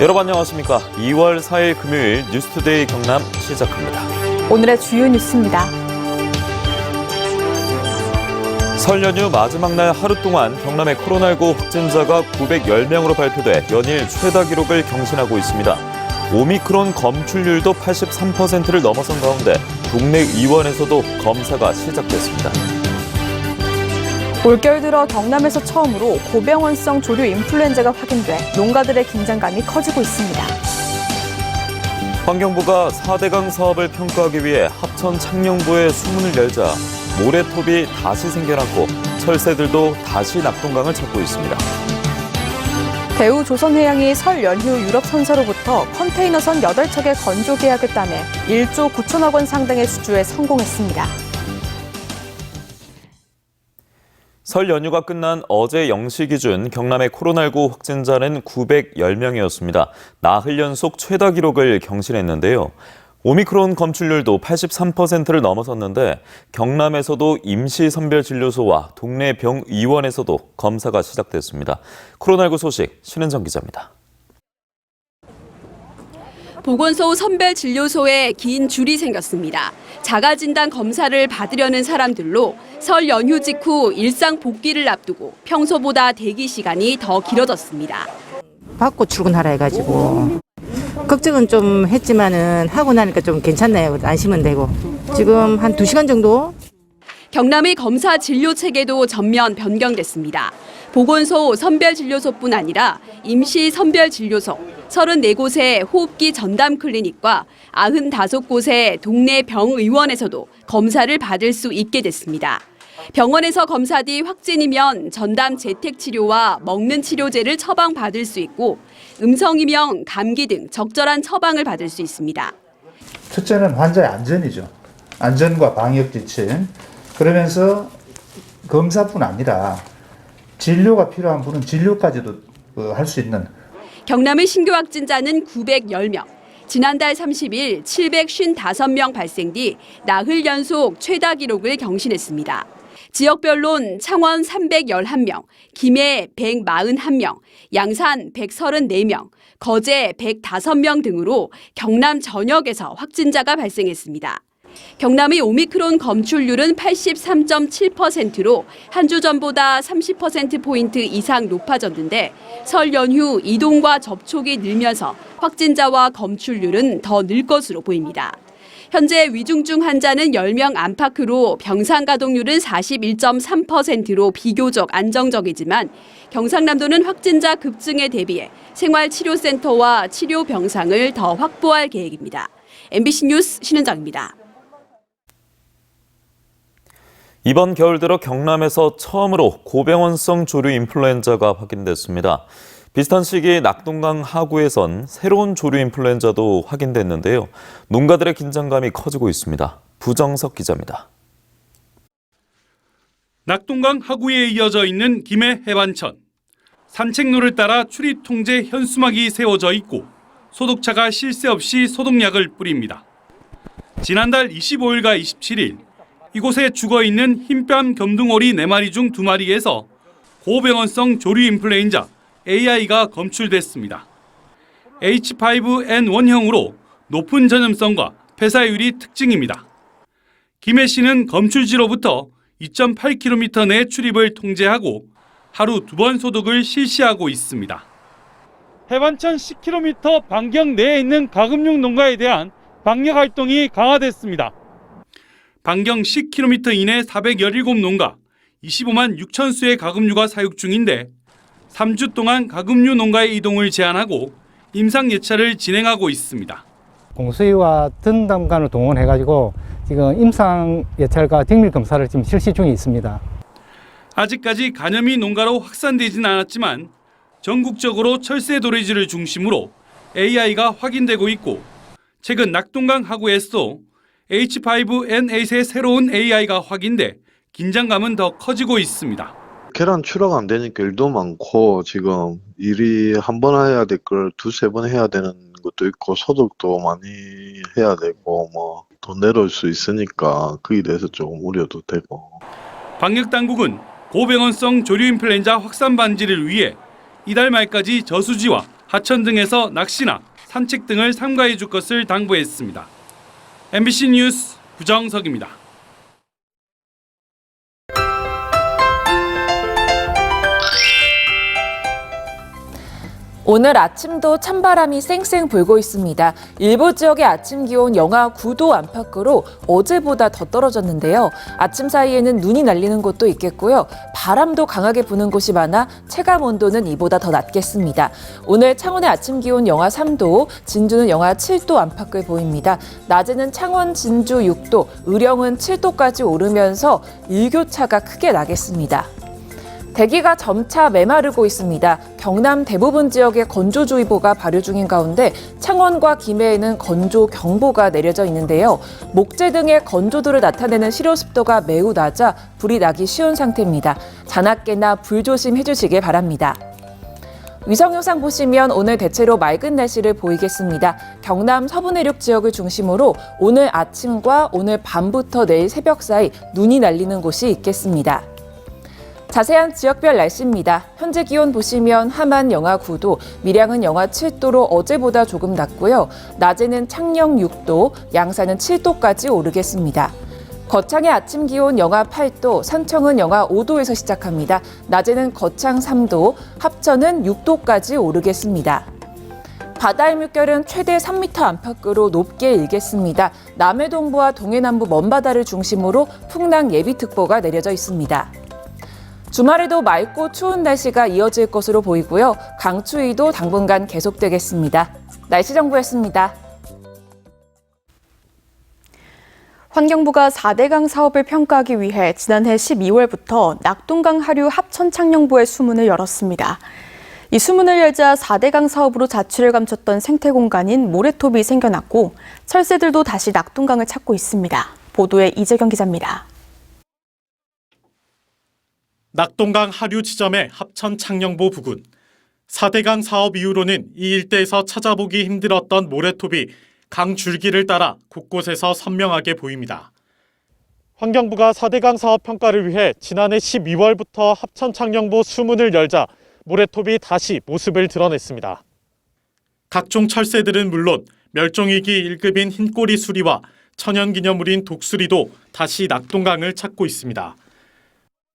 여러분 안녕하십니까. 2월 4일 금요일 뉴스투데이 경남 시작합니다. 오늘의 주요 뉴스입니다. 설 연휴 마지막 날 하루 동안 경남의 코로나19 확진자가 910명으로 발표돼 연일 최다 기록을 경신하고 있습니다. 오미크론 검출률도 83%를 넘어선 가운데 동네 의원에서도 검사가 시작됐습니다. 올겨울 들어 경남에서 처음으로 고병원성 조류 인플루엔자가 확인돼 농가들의 긴장감이 커지고 있습니다. 환경부가 4대강 사업을 평가하기 위해 합천 창녕부에 수문을 열자 모래톱이 다시 생겨났고 철새들도 다시 낙동강을 찾고 있습니다. 대우 조선해양이 설 연휴 유럽 선사로부터 컨테이너선 8척의 건조 계약을 따내 1조 9천억 원 상당의 수주에 성공했습니다. 설 연휴가 끝난 어제 0시 기준 경남의 코로나19 확진자는 910명이었습니다. 나흘 연속 최다 기록을 경신했는데요. 오미크론 검출률도 83%를 넘어섰는데 경남에서도 임시선별진료소와 동네 병의원에서도 검사가 시작됐습니다. 코로나19 소식 신은정 기자입니다. 보건소 선별 진료소에 긴 줄이 생겼습니다. 자가진단 검사를 받으려는 사람들로 설 연휴 직후 일상 복귀를 앞두고 평소보다 대기 시간이 더 길어졌습니다. 받고 출근하라 해가지고 걱정은 좀 했지만은 하고 나니까 좀 괜찮네요. 안심은 되고 지금 한 두 시간 정도 경남의 검사 진료 체계도 전면 변경됐습니다. 보건소 선별진료소뿐 아니라 임시 선별진료소, 34곳의 호흡기 전담 클리닉과 95곳의 동네 병의원에서도 검사를 받을 수 있게 됐습니다. 병원에서 검사 뒤 확진이면 전담 재택치료와 먹는 치료제를 처방받을 수 있고 음성이면 감기 등 적절한 처방을 받을 수 있습니다. 첫째는 환자의 안전이죠. 안전과 방역 지침. 그러면서 검사뿐 아니라 진료가 필요한 분은 진료까지도 어, 할수 있는 경남의 신규 확진자는 910명. 지난달 30일 755명 발생 뒤 나흘 연속 최다 기록을 경신했습니다. 지역별론 창원 311명, 김해 141명, 양산 134명, 거제 105명 등으로 경남 전역에서 확진자가 발생했습니다. 경남의 오미크론 검출률은 83.7%로 한 주 전보다 30%포인트 이상 높아졌는데 설 연휴 이동과 접촉이 늘면서 확진자와 검출률은 더 늘 것으로 보입니다. 현재 위중증 환자는 10명 안팎으로 병상 가동률은 41.3%로 비교적 안정적이지만 경상남도는 확진자 급증에 대비해 생활치료센터와 치료 병상을 더 확보할 계획입니다. MBC 뉴스 신은정입니다. 이번 겨울 들어 경남에서 처음으로 고병원성 조류 인플루엔자가 확인됐습니다. 비슷한 시기 낙동강 하구에선 새로운 조류 인플루엔자도 확인됐는데요. 농가들의 긴장감이 커지고 있습니다. 부정석 기자입니다. 낙동강 하구에 이어져 있는 김해 해반천. 산책로를 따라 출입 통제 현수막이 세워져 있고 소독차가 쉴새 없이 소독약을 뿌립니다. 지난달 25일과 27일 이곳에 죽어 있는 흰뺨 겸둥오리 4마리 중 2마리에서 고병원성 조류 인플루엔자 AI가 검출됐습니다. H5N1형으로 높은 전염성과 폐사율이 특징입니다. 김해시는 검출지로부터 2.8km 내 출입을 통제하고 하루 두 번 소독을 실시하고 있습니다. 해반천 10km 반경 내에 있는 가금육 농가에 대한 방역 활동이 강화됐습니다. 반경 10km 이내 417농가 25만 6천 수의 가금류가 사육 중인데 3주 동안 가금류 농가의 이동을 제한하고 임상 예찰을 진행하고 있습니다. 공수위와 등담관을 동원해 가지고 지금 임상 예찰과 딩밀 검사를 지금 실시 중에 있습니다. 아직까지 간염이 농가로 확산되진 않았지만 전국적으로 철새 도래지를 중심으로 AI가 확인되고 있고 최근 낙동강 하구에서도 H5N8의 새로운 AI가 확인돼 긴장감은 더 커지고 있습니다. 계란 출하가 안 되니까 일도 많고 지금 일이 한 번 해야 될 걸 두세 번 해야 되는 것도 있고 소독도 많이 해야 되고 뭐 더 내려올 수 있으니까 그에 대해서 조금 우려도 되고 방역 당국은 고병원성 조류 인플루엔자 확산 반지를 위해 이달 말까지 저수지와 하천 등에서 낚시나 산책 등을 삼가해 줄 것을 당부했습니다. MBC 뉴스 구정석입니다. 오늘 아침도 찬바람이 쌩쌩 불고 있습니다. 일부 지역의 아침 기온 영하 9도 안팎으로 어제보다 더 떨어졌는데요. 아침 사이에는 눈이 날리는 곳도 있겠고요. 바람도 강하게 부는 곳이 많아 체감 온도는 이보다 더 낮겠습니다. 오늘 창원의 아침 기온 영하 3도, 진주는 영하 7도 안팎을 보입니다. 낮에는 창원, 진주 6도, 의령은 7도까지 오르면서 일교차가 크게 나겠습니다. 대기가 점차 메마르고 있습니다. 경남 대부분 지역에 건조주의보가 발효 중인 가운데 창원과 김해에는 건조경보가 내려져 있는데요. 목재 등의 건조도를 나타내는 실효 습도가 매우 낮아 불이 나기 쉬운 상태입니다. 잔악계나 불조심 해 주시길 바랍니다. 위성 영상 보시면 오늘 대체로 맑은 날씨를 보이겠습니다. 경남 서부 내륙 지역을 중심으로 오늘 아침과 오늘 밤부터 내일 새벽 사이 눈이 날리는 곳이 있겠습니다. 자세한 지역별 날씨입니다. 현재 기온 보시면 함안 영하 9도, 밀양은 영하 7도로 어제보다 조금 낮고요. 낮에는 창녕 6도, 양산은 7도까지 오르겠습니다. 거창의 아침 기온 영하 8도, 산청은 영하 5도에서 시작합니다. 낮에는 거창 3도, 합천은 6도까지 오르겠습니다. 바다의 물결은 최대 3m 안팎으로 높게 일겠습니다. 남해 동부와 동해 남부 먼바다를 중심으로 풍랑 예비특보가 내려져 있습니다. 주말에도 맑고 추운 날씨가 이어질 것으로 보이고요. 강추위도 당분간 계속되겠습니다. 날씨 정보였습니다. 환경부가 4대강 사업을 평가하기 위해 지난해 12월부터 낙동강 하류 합천 창녕부의 수문을 열었습니다. 이 수문을 열자 4대강 사업으로 자취를 감췄던 생태 공간인 모래톱이 생겨났고 철새들도 다시 낙동강을 찾고 있습니다. 보도에 이재경 기자입니다. 낙동강 하류 지점의 합천 창녕보 부근. 4대강 사업 이후로는 이 일대에서 찾아보기 힘들었던 모래톱이 강 줄기를 따라 곳곳에서 선명하게 보입니다. 환경부가 4대강 사업 평가를 위해 지난해 12월부터 합천 창녕보 수문을 열자 모래톱이 다시 모습을 드러냈습니다. 각종 철새들은 물론 멸종위기 1급인 흰꼬리 수리와 천연기념물인 독수리도 다시 낙동강을 찾고 있습니다.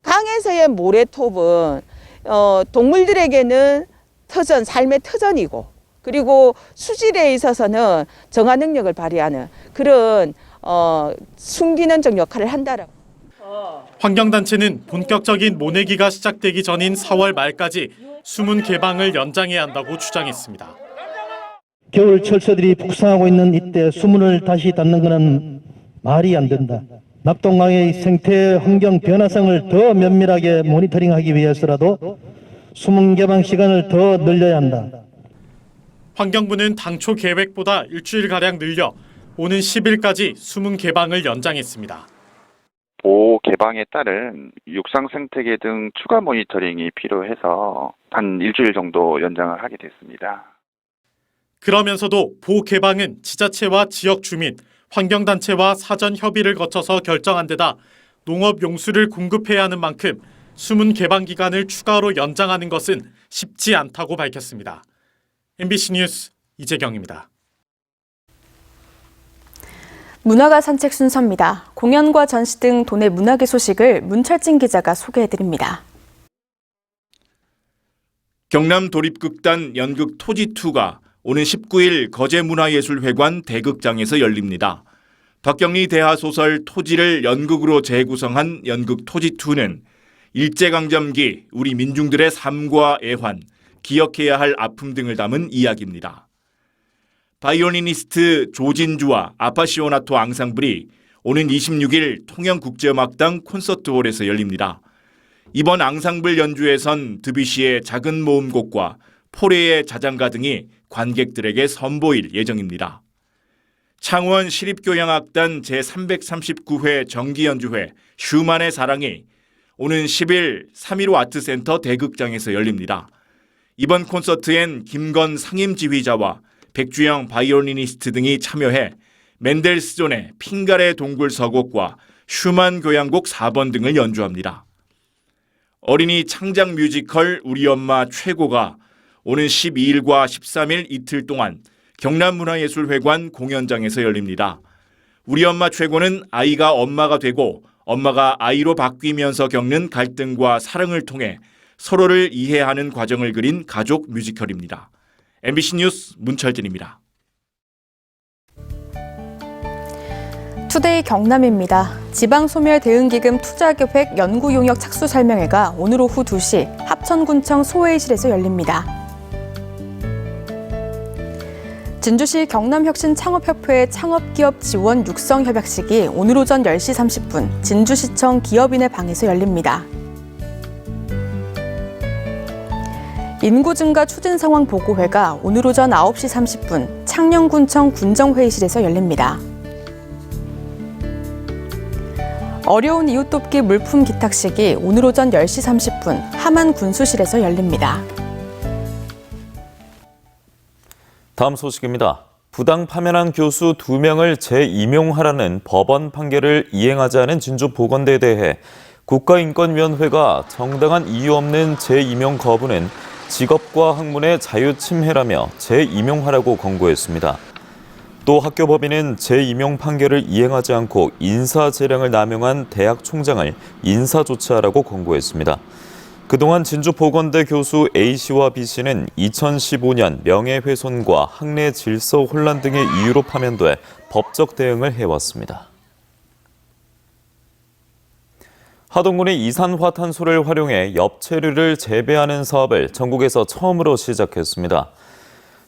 강에서의 모래톱은 어, 동물들에게는 터전, 삶의 터전이고 그리고 수질에 있어서는 정화 능력을 발휘하는 그런 어, 순기능적 역할을 한다라고. 환경단체는 본격적인 모내기가 시작되기 전인 4월 말까지 수문 개방을 연장해야 한다고 주장했습니다. 겨울 철새들이 북상하고 있는 이때 수문을 다시 닫는 것은 말이 안 된다. 낙동강의 생태 환경 변화성을 더 면밀하게 모니터링하기 위해서라도 수문 개방 시간을 더 늘려야 한다. 환경부는 당초 계획보다 일주일가량 늘려 오는 10일까지 수문 개방을 연장했습니다. 보호 개방에 따른 육상 생태계 등 추가 모니터링이 필요해서 한 일주일 정도 연장을 하게 됐습니다. 그러면서도 보 개방은 지자체와 지역 주민, 환경단체와 사전 협의를 거쳐서 결정한 데다 농업 용수를 공급해야 하는 만큼 수문 개방 기간을 추가로 연장하는 것은 쉽지 않다고 밝혔습니다. MBC 뉴스 이재경입니다. 문화가 산책 순서입니다. 공연과 전시 등 도내 문화계 소식을 문철진 기자가 소개해드립니다. 경남 도립극단 연극 토지2가 오는 19일 거제문화예술회관 대극장에서 열립니다. 박경리 대하 소설 토지를 연극으로 재구성한 연극 토지2는 일제강점기 우리 민중들의 삶과 애환, 기억해야 할 아픔 등을 담은 이야기입니다. 바이올리니스트 조진주와 아파시오나토 앙상블이 오는 26일 통영국제음악당 콘서트홀에서 열립니다. 이번 앙상블 연주에선 드뷔시의 작은 모음곡과 포레의 자장가 등이 관객들에게 선보일 예정입니다. 창원 시립교향악단 제339회 정기연주회 슈만의 사랑이 오는 10일 3.15 아트센터 대극장에서 열립니다. 이번 콘서트엔 김건 상임지휘자와 백주영 바이올리니스트 등이 참여해 멘델스존의 핑가레 동굴 서곡과 슈만 교향곡 4번 등을 연주합니다. 어린이 창작 뮤지컬 우리 엄마 최고가 오는 12일과 13일 이틀 동안 경남문화예술회관 공연장에서 열립니다. 우리 엄마 최고는 아이가 엄마가 되고 엄마가 아이로 바뀌면서 겪는 갈등과 사랑을 통해 서로를 이해하는 과정을 그린 가족 뮤지컬입니다. MBC 뉴스 문철진입니다. 투데이 경남입니다. 지방소멸대응기금 투자계획 연구용역 착수 설명회가 오늘 오후 2시 합천군청 소회의실에서 열립니다. 진주시 경남혁신 창업협회 창업기업 지원 육성 협약식이 오늘 오전 10시 30분 진주시청 기업인의 방에서 열립니다. 인구 증가 추진 상황 보고회가 오늘 오전 9시 30분 창녕군청 군정회의실에서 열립니다. 어려운 이웃 돕기 물품 기탁식이 오늘 오전 10시 30분 함안 군수실에서 열립니다. 다음 소식입니다. 부당 파면한 교수 2명을 재임용하라는 법원 판결을 이행하지 않은 진주 보건대에 대해 국가인권위원회가 정당한 이유 없는 재임용 거부는 직업과 학문의 자유 침해라며 재임용하라고 권고했습니다. 또 학교 법인은 재임용 판결을 이행하지 않고 인사 재량을 남용한 대학 총장을 인사 조치하라고 권고했습니다. 그동안 진주보건대 교수 A씨와 B씨는 2015년 명예훼손과 학내 질서 혼란 등의 이유로 파면돼 법적 대응을 해왔습니다. 하동군이 이산화탄소를 활용해 엽채류를 재배하는 사업을 전국에서 처음으로 시작했습니다.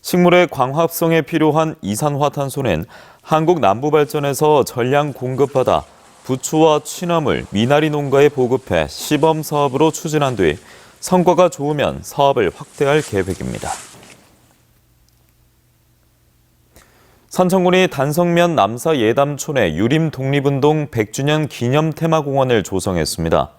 식물의 광합성에 필요한 이산화탄소는 한국 남부발전에서 전량 공급받아 부추와 취나물, 미나리 농가에 보급해 시범 사업으로 추진한 뒤 성과가 좋으면 사업을 확대할 계획입니다. 산청군이 단성면 남사 예담촌에 유림 독립운동 100주년 기념 테마공원을 조성했습니다.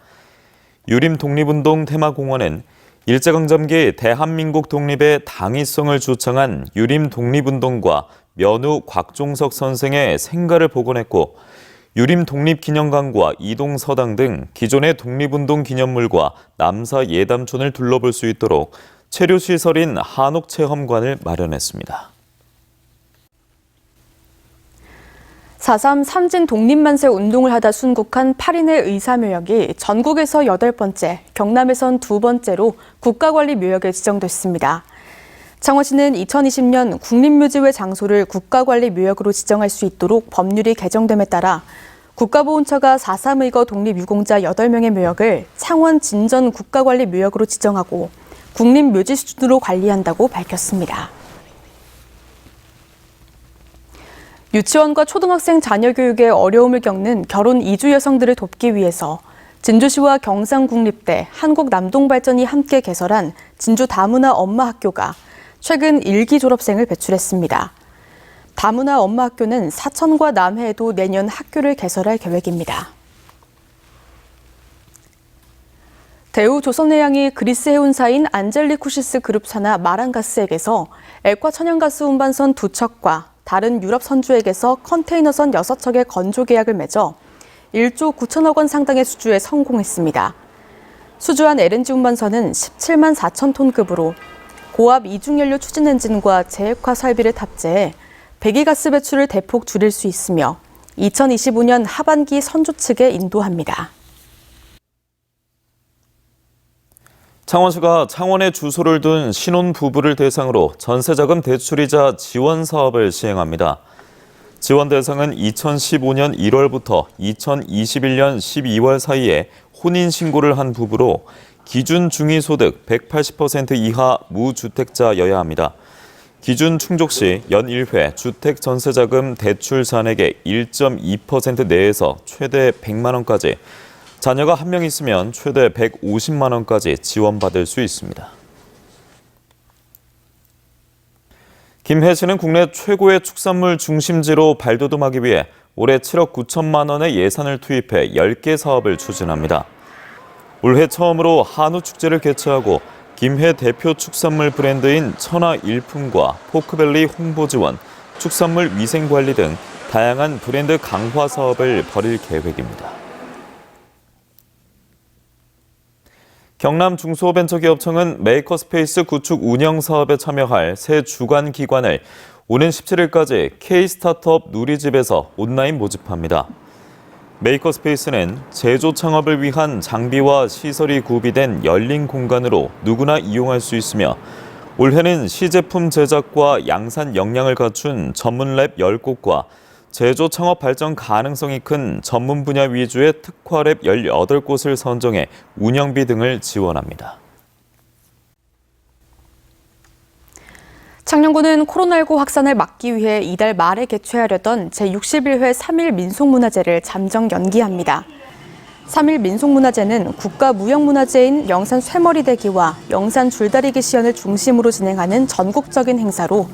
유림 독립운동 테마공원은 일제강점기 대한민국 독립의 당위성을 주창한 유림 독립운동과 면후 곽종석 선생의 생가를 복원했고 유림 독립기념관과 이동서당 등 기존의 독립운동 기념물과 남사 예담촌을 둘러볼 수 있도록 체류시설인 한옥체험관을 마련했습니다. 4.3 삼진 독립만세 운동을 하다 순국한 8인의 의사묘역이 전국에서 여덟 번째, 경남에선 두 번째로 국가관리묘역에 지정됐습니다. 창원시는 2020년 국립묘지회 장소를 국가관리묘역으로 지정할 수 있도록 법률이 개정됨에 따라 국가보훈처가 4.3 의거 독립유공자 8명의 묘역을 창원 진전 국가관리묘역으로 지정하고 국립묘지 수준으로 관리한다고 밝혔습니다. 유치원과 초등학생 자녀 교육에 어려움을 겪는 결혼 이주 여성들을 돕기 위해서 진주시와 경상국립대, 한국남동발전이 함께 개설한 진주 다문화 엄마 학교가 최근 일기 졸업생을 배출했습니다. 다문화 엄마 학교는 사천과 남해에도 내년 학교를 개설할 계획입니다. 대우 조선해양이 그리스 해운사인 안젤리쿠시스 그룹 산하 마란가스에게서 액화 천연가스 운반선 두 척과 다른 유럽 선주에게서 컨테이너선 6척의 건조 계약을 맺어 1조 9천억 원 상당의 수주에 성공했습니다. 수주한 LNG 운반선은 17만 4천 톤급으로 고압 이중연료 추진 엔진과 재액화 설비를 탑재해 배기가스 배출을 대폭 줄일 수 있으며 2025년 하반기 선주 측에 인도합니다. 창원시가 창원에 주소를 둔 신혼 부부를 대상으로 전세자금 대출이자 지원 사업을 시행합니다. 지원 대상은 2015년 1월부터 2021년 12월 사이에 혼인 신고를 한 부부로 기준 중위 소득 180% 이하 무주택자여야 합니다. 기준 충족 시 연 1회 주택 전세자금 대출 잔액의 1.2% 내에서 최대 100만 원까지 자녀가 한 명 있으면 최대 150만 원까지 지원받을 수 있습니다. 김해 씨는 국내 최고의 축산물 중심지로 발돋움하기 위해 올해 7억 9천만 원의 예산을 투입해 10개 사업을 추진합니다. 올해 처음으로 한우 축제를 개최하고 김해 대표 축산물 브랜드인 천하 일품과 포크밸리 홍보 지원, 축산물 위생 관리 등 다양한 브랜드 강화 사업을 벌일 계획입니다. 경남 중소벤처기업청은 메이커스페이스 구축 운영 사업에 참여할 새 주관 기관을 오는 17일까지 K-스타트업 누리집에서 온라인 모집합니다. 메이커스페이스는 제조 창업을 위한 장비와 시설이 구비된 열린 공간으로 누구나 이용할 수 있으며 올해는 시제품 제작과 양산 역량을 갖춘 전문 랩 10곳과 제조 창업 발전 가능성이 큰 전문 분야 위주의 특화 랩 18곳을 선정해 운영비 등을 지원합니다. 창녕구는 코로나19 확산을 막기 위해 이달 말에 개최하려던 제61회 3일 민속문화제를 잠정 연기합니다. 3일 민속문화제는 국가무형문화재인 영산 쇠머리대기와 영산 줄다리기 시연을 중심으로 진행하는 전국적인 행사로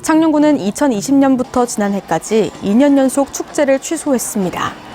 창녕구는 2020년부터 지난해까지 2년 연속 축제를 취소했습니다.